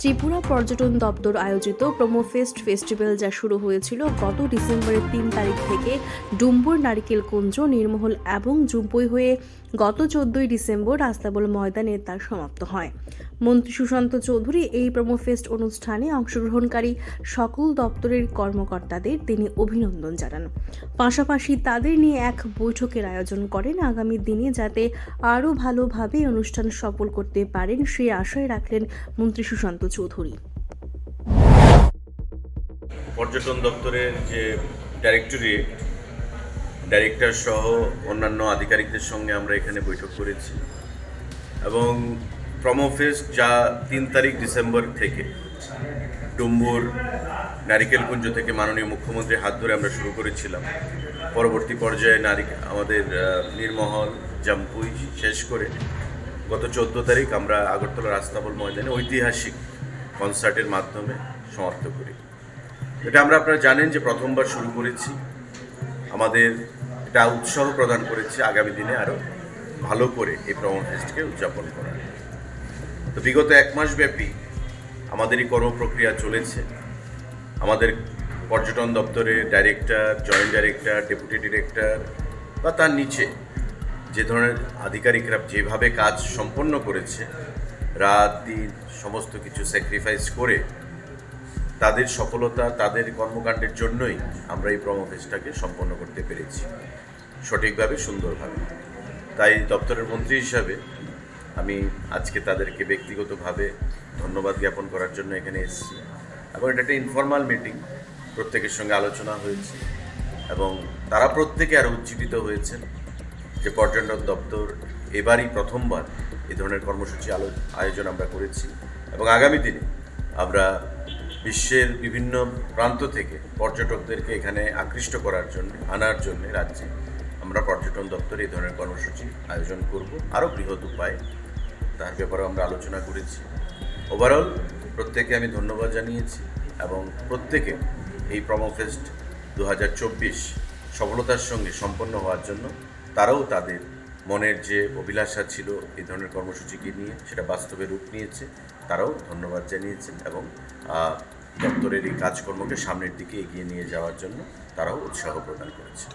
ত্রিপুরা পর্যটন দপ্তর আয়োজিত প্রোমো ফেস্ট ফেস্টিভ্যাল যা শুরু হয়েছিল গত ডিসেম্বরের তিন তারিখ থেকে ডুম্বুর নারিকেল কুঞ্জ নির্মহল এবং জুম্পই হয়ে গত চোদ্দই ডিসেম্বর রাস্তাবল ময়দানে তা সমাপ্ত হয়। মন্ত্রী সুশান্ত চৌধুরী এই প্রোমো ফেস্ট অনুষ্ঠানে অংশগ্রহণকারী সকল দপ্তরের কর্মকর্তাদের তিনি অভিনন্দন জানান। পাশাপাশি তাদের নিয়ে এক বৈঠকের আয়োজন করেন আগামী দিনে যাতে আরও ভালোভাবে অনুষ্ঠান সফল করতে পারেন সেই আশায় রাখলেন মন্ত্রী সুশান্ত চৌধুরী। পর্যটন দপ্তরের যে ডাইরেক্টরেট ডাইরেক্টর সহ অন্যান্য আধিকারিকদের সঙ্গে আমরা এখানে বৈঠক করেছি। এবং প্রমোফেস্ট যা তিন তারিখ ডিসেম্বর থেকে ডুম্বুর নারিকেলকুঞ্জ থেকে মাননীয় মুখ্যমন্ত্রীর হাত ধরে আমরা শুরু করেছিলাম। পরবর্তী পর্যায়ে নারী, আমাদের নির্মহল, জাম্পুই শেষ করে গত চোদ্দ তারিখ আমরা আগরতলা রাস্তাবল ময়দানে ঐতিহাসিক কনসার্টের মাধ্যমে সমাপ্ত করি। এটা আমরা আপনারা জানেন যে প্রথমবার শুরু করেছি। আমাদের এটা উৎসাহ প্রদান করেছে আগামী দিনে আরও ভালো করে এই প্রমো ফেস্টকে উদযাপন করার। তো বিগত এক মাস ব্যাপী আমাদের এই কর্মপ্রক্রিয়া চলেছে। আমাদের পর্যটন দপ্তরের director, joint director, deputy director বা তার নিচে যে ধরনের আধিকারিকরা যেভাবে কাজ সম্পন্ন করেছে রাত, দিন, সমস্ত কিছু স্যাক্রিফাইস করে তাদের সফলতা, তাদের কর্মকাণ্ডের জন্যই আমরা এই প্রমোফেসটাকে সম্পন্ন করতে পেরেছি। সঠিকভাবে, সুন্দরভাবে। তাই দপ্তরের মন্ত্রী হিসাবে আমি আজকে তাদেরকে ব্যক্তিগতভাবে ধন্যবাদ জ্ঞাপন করার জন্য এখানে এসেছি। এবং এটা একটা ইনফর্মাল মিটিং প্রত্যেকের সঙ্গে আলোচনা হয়েছে এবং তারা প্রত্যেকে আরও উজ্জীবিত হয়েছেন। যে পর্যটন দপ্তর এবারই প্রথমবার এই ধরনের কর্মসূচি আলো, আয়োজন আমরা করেছি এবং আগামী দিনে আমরা বিশ্বের বিভিন্ন প্রান্ত থেকে পর্যটকদেরকে এখানে আকৃষ্ট করার জন্য, আনার জন্য রাজ্যে আমরা পর্যটন দপ্তর এই ধরনের কর্মসূচি আয়োজন করব। আরও বৃহৎ উপায়ে তার ব্যাপারে আমরা আলোচনা করেছি। ওভারঅল প্রত্যেকে আমি ধন্যবাদ জানিয়েছি এবং প্রত্যেকে এই প্রমোফেস্ট দু হাজার চব্বিশ সফলতার সঙ্গে সম্পন্ন হওয়ার জন্য তারাও তাদের মনের যে অভিলাষা ছিল এই ধরনের কর্মসূচিকে নিয়ে, সেটা বাস্তবে রূপ নিয়েছে। তারাও ধন্যবাদ জানিয়েছেন এবং দপ্তরের এই কাজকর্মকে সামনের দিকে এগিয়ে নিয়ে যাওয়ার জন্য তারাও উৎসাহ প্রদান করেছে